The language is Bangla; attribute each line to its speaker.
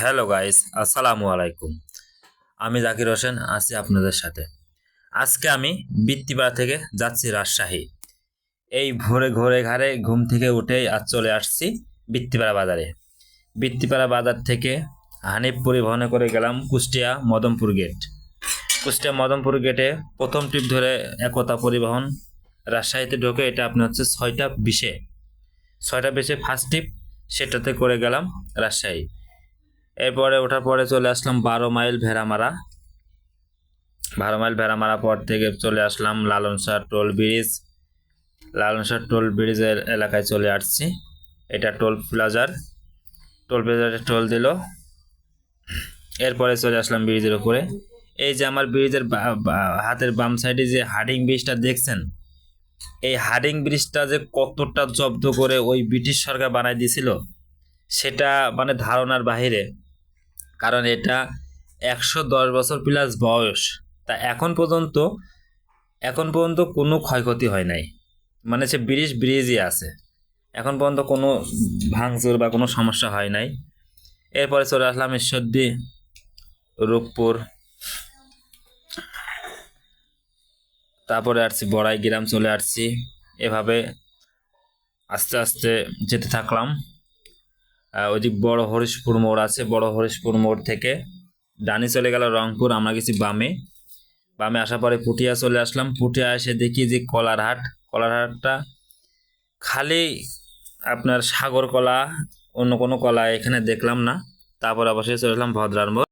Speaker 1: হ্যালো গাইস আসসালামু আলাইকুম আমি জাকির হোসেন, আছি আপনাদের সাথে। আজকে আমি বৃত্তিপাড়া থেকে যাচ্ছি রাজশাহী। এই ভোরে ঘোরে ঘাড়ে ঘুম থেকে উঠেই আজ চলে আসছি বৃত্তিপাড়া বাজারে। বৃত্তিপাড়া বাজার থেকে হানিফ পরিবহনে করে গেলাম কুষ্টিয়া মদমপুর গেট। কুষ্টিয়া মদমপুর গেটে প্রথম ট্রিপ ধরে একতা পরিবহন। রাজশাহীতে ঢোকে এটা আপনি হচ্ছে ছয়টা বিশে। ছয়টা বিশে ফার্স্ট ট্রিপ সেটাতে করে গেলাম রাজশাহী। এরপরে ওঠার পরে চলে আসলাম বারো মাইল ভেড়ামারা। বারো মাইল ভেড়ামারা পর থেকে চলে আসলাম Lalon Shah toll bridge. Lalon Shah toll ব্রিজের এলাকায় চলে আসছি। এটা টোল প্লাজার। টোল প্লাজারে টোল দিল। এরপরে চলে আসলাম ব্রিজের উপরে। এই যে আমার ব্রিজের হাতের বাম সাইডে যে হার্ডিং ব্রিজটা দেখছেন? এই হার্ডিং ব্রিজটা যে কতটা জব্দ করে ওই ব্রিটিশ সরকার বানাই দিয়েছিল, সেটা মানে ধারণার বাহিরে। কারণ এটা একশো দশ বছর প্লাস বয়স। তা এখন পর্যন্ত এখন পর্যন্ত কোনো ক্ষয়ক্ষতি হয় নাই। মানে সে ব্রিজ ব্রিজই আছে। এখন পর্যন্ত কোনো ভাঙচুর বা কোনো সমস্যা হয় নাই। এরপরে চলে আসলাম ঈশ্বরদী, রূপপুর। তারপরে আসছি বড়াই গ্রাম চলে আসছি। এভাবে আস্তে আস্তে যেতে থাকলাম। ওইদিক বড় হরিশপুর মোড় আছে, বড় হরিশপুর মোড় থেকে ডানি চলে গেল রংপুর, আমরা গেছি বামে। বামে আসার পরে পুটিয়া চলে আসলাম। পুটিয়া এসে দেখি যে কলারহাট, কলারহাটটা খালি আপনার সাগর কলা অন্য কোনো কলা এখানে দেখলাম না। তারপর অবশ্যই চলে আসলাম ভদ্রার মোড়